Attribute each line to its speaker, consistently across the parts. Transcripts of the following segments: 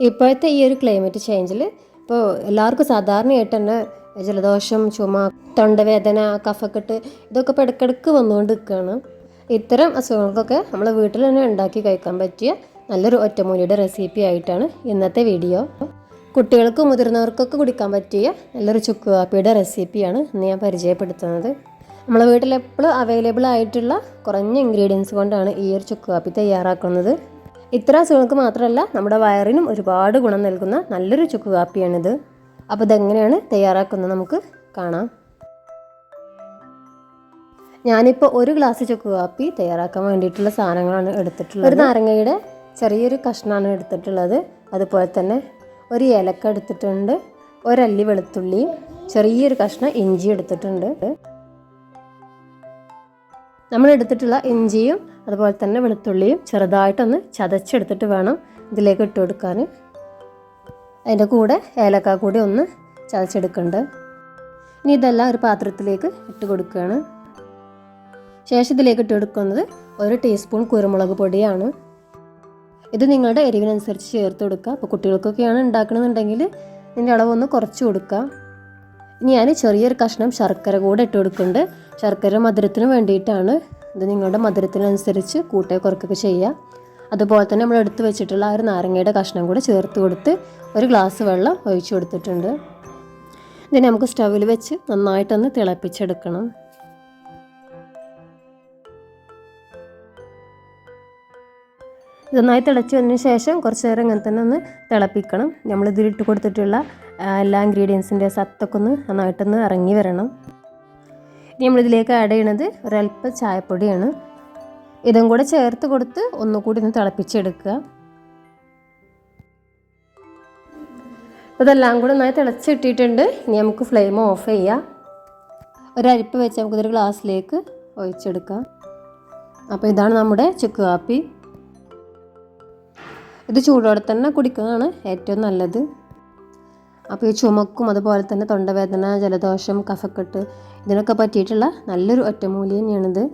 Speaker 1: ഇപ്പോഴത്തെ ഈ ഒരു ക്ലൈമറ്റ് ചേഞ്ചിൽ ഇപ്പോൾ എല്ലാവർക്കും സാധാരണയായിട്ട് തന്നെ ജലദോഷം ചുമ തൊണ്ടവേദന കഫക്കെട്ട് ഇതൊക്കെ ഇപ്പോൾ ഇടയ്ക്കിടയ്ക്ക് വന്നുകൊണ്ട് നിൽക്കുകയാണ് ഇത്തരം അസുഖങ്ങൾക്കൊക്കെ നമ്മൾ വീട്ടിൽ തന്നെ ഉണ്ടാക്കി കഴിക്കാൻ പറ്റിയ നല്ലൊരു ഒറ്റമൂലിയുടെ റെസിപ്പി ആയിട്ടാണ് ഇന്നത്തെ വീഡിയോ കുട്ടികൾക്കും മുതിർന്നവർക്കൊക്കെ കുടിക്കാൻ പറ്റിയ നല്ലൊരു ചുക്ക് കാപ്പിയുടെ റെസിപ്പിയാണ് ഇന്ന് ഞാൻ പരിചയപ്പെടുത്തുന്നത്. നമ്മളെ വീട്ടിൽ എപ്പോഴും അവൈലബിൾ ആയിട്ടുള്ള കുറഞ്ഞ ഇൻഗ്രീഡിയൻസ് കൊണ്ടാണ് ഈ ഒരു ചുക്ക് കാപ്പി തയ്യാറാക്കുന്നത്. ഇത്തരം അസുഖങ്ങൾക്ക് മാത്രമല്ല നമ്മുടെ വയറിനും ഒരുപാട് ഗുണം നൽകുന്ന നല്ലൊരു ചുക്ക് കാപ്പിയാണിത് അപ്പോൾ ഇതെങ്ങനെയാണ് തയ്യാറാക്കുന്നത് നമുക്ക് കാണാം. ഞാനിപ്പോൾ ഒരു ഗ്ലാസ് ചുക്ക് കാപ്പി തയ്യാറാക്കാൻ വേണ്ടിയിട്ടുള്ള സാധനങ്ങളാണ് എടുത്തിട്ടുള്ളത്. ഒരു നാരങ്ങയുടെ ചെറിയൊരു കഷ്ണമാണ് എടുത്തിട്ടുള്ളത്. അതുപോലെ തന്നെ ഒരു ഏലക്ക എടുത്തിട്ടുണ്ട്. ഒരല്ലി വെളുത്തുള്ളി ചെറിയൊരു കഷ്ണം ഇഞ്ചി എടുത്തിട്ടുണ്ട്. നമ്മൾ എടുത്തിട്ടുള്ള ഇഞ്ചിയും അതുപോലെ തന്നെ വെളുത്തുള്ളിയും ചെറുതായിട്ടൊന്ന് ചതച്ചെടുത്തിട്ട് വേണം ഇതിലേക്ക് ഇട്ട് കൊടുക്കാൻ. അതിന്റെ കൂടെ ഏലക്ക കൂടി ഒന്ന് ചതച്ചെടുക്കുന്നുണ്ട്. ഇനി ഇതെല്ലാം ഒരു പാത്രത്തിലേക്ക് ഇട്ട് കൊടുക്കുകയാണ്. ശേഷം ഇതിലേക്ക് ഇട്ട് കൊടുക്കുന്നത് ഒരു ടീസ്പൂൺ കുരുമുളക് പൊടിയാണ്. ഇത് നിങ്ങളുടെ എരിവിനനുസരിച്ച് ചേർത്ത് കൊടുക്കുക. അപ്പോൾ കുട്ടികൾക്കൊക്കെയാണ് ഉണ്ടാക്കണമെന്നുണ്ടെങ്കിൽ ഇതിന്റെ അളവൊന്ന് കുറച്ച് കൊടുക്കുക. ഇനി ഞാൻ ചെറിയൊരു കഷ്ണം ശർക്കര കൂടെ ഇട്ട് കൊടുക്കുന്നുണ്ട്. ശർക്കര മധുരത്തിന് വേണ്ടിയിട്ടാണ് ഇത് നിങ്ങളുടെ മധുരത്തിനനുസരിച്ച് കൂട്ടേ കുറക്കൊക്കെ ചെയ്യുക. അതുപോലെ തന്നെ നമ്മൾ എടുത്ത് വെച്ചിട്ടുള്ള ആ ഒരു നാരങ്ങയുടെ കഷ്ണം കൂടെ ചേർത്ത് കൊടുത്ത് ഒരു ഗ്ലാസ് വെള്ളം ഒഴിച്ചു കൊടുത്തിട്ടുണ്ട്. ഇതിനെ നമുക്ക് സ്റ്റവിൽ വെച്ച് നന്നായിട്ടൊന്ന് തിളപ്പിച്ചെടുക്കണം. നന്നായി തിളച്ച് വന്നതിന് ശേഷം കുറച്ച് നേരം ഇങ്ങനെ തന്നെ ഒന്ന് തിളപ്പിക്കണം. നമ്മൾ ഇതിലിട്ട് കൊടുത്തിട്ടുള്ള എല്ലാ ഇൻഗ്രീഡിയൻസിന്റെ സത്തൊക്കെ ഒന്ന് നന്നായിട്ടൊന്ന് ഇറങ്ങി വരണം. ഇനി നമ്മളിതിലേക്ക് ആഡ് ചെയ്യണത് ഒരൽപ്പം ചായപ്പൊടിയാണ്. ഇതും കൂടെ ചേർത്ത് കൊടുത്ത് ഒന്നുകൂടി ഒന്ന് തിളപ്പിച്ചെടുക്കുക. ഇതെല്ലാം കൂടെ നന്നായി തിളച്ചിട്ടിട്ടുണ്ട്. ഇനി നമുക്ക് ഫ്ലെയിം ഓഫ് ചെയ്യാം. ഒരരിപ്പ് വെച്ച് നമുക്കിതൊരു ഗ്ലാസ്സിലേക്ക് ഒഴിച്ചെടുക്കാം. അപ്പോൾ ഇതാണ് നമ്മുടെ ചുക്ക് കാപ്പി. ഇത് ചൂടോടെ തന്നെ കുടിക്കുന്നതാണ് ഏറ്റവും നല്ലത്. അപ്പോൾ ഈ ചുമക്കും അതുപോലെ തന്നെ തൊണ്ടവേദന ജലദോഷം കഫക്കെട്ട് ഇതിനൊക്കെ പറ്റിയിട്ടുള്ള നല്ലൊരു ഒറ്റമൂലി തന്നെയാണിത്.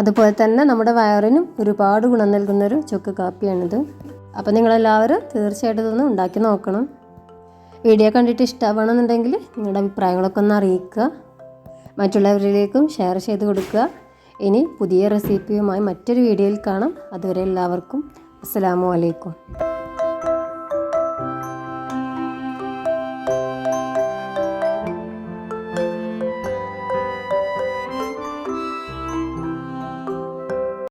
Speaker 1: അതുപോലെ തന്നെ നമ്മുടെ വയറിനും ഒരുപാട് ഗുണം നൽകുന്നൊരു ചുക്ക് കാപ്പിയാണിത്. അപ്പോൾ നിങ്ങളെല്ലാവരും തീർച്ചയായിട്ടും ഇതൊന്ന് ഉണ്ടാക്കി നോക്കണം. വീഡിയോ കണ്ടിട്ട് ഇഷ്ടമാണെന്നുണ്ടെങ്കിൽ നിങ്ങളുടെ അഭിപ്രായങ്ങളൊക്കെ ഒന്ന് അറിയിക്കുക. മറ്റുള്ളവരിലേക്കും ഷെയർ ചെയ്ത് കൊടുക്കുക. ഇനി പുതിയ റെസിപ്പിയുമായി മറ്റൊരു വീഡിയോയിൽ കാണാം. അതുവരെ എല്ലാവർക്കും അസ്സാം വലൈക്കും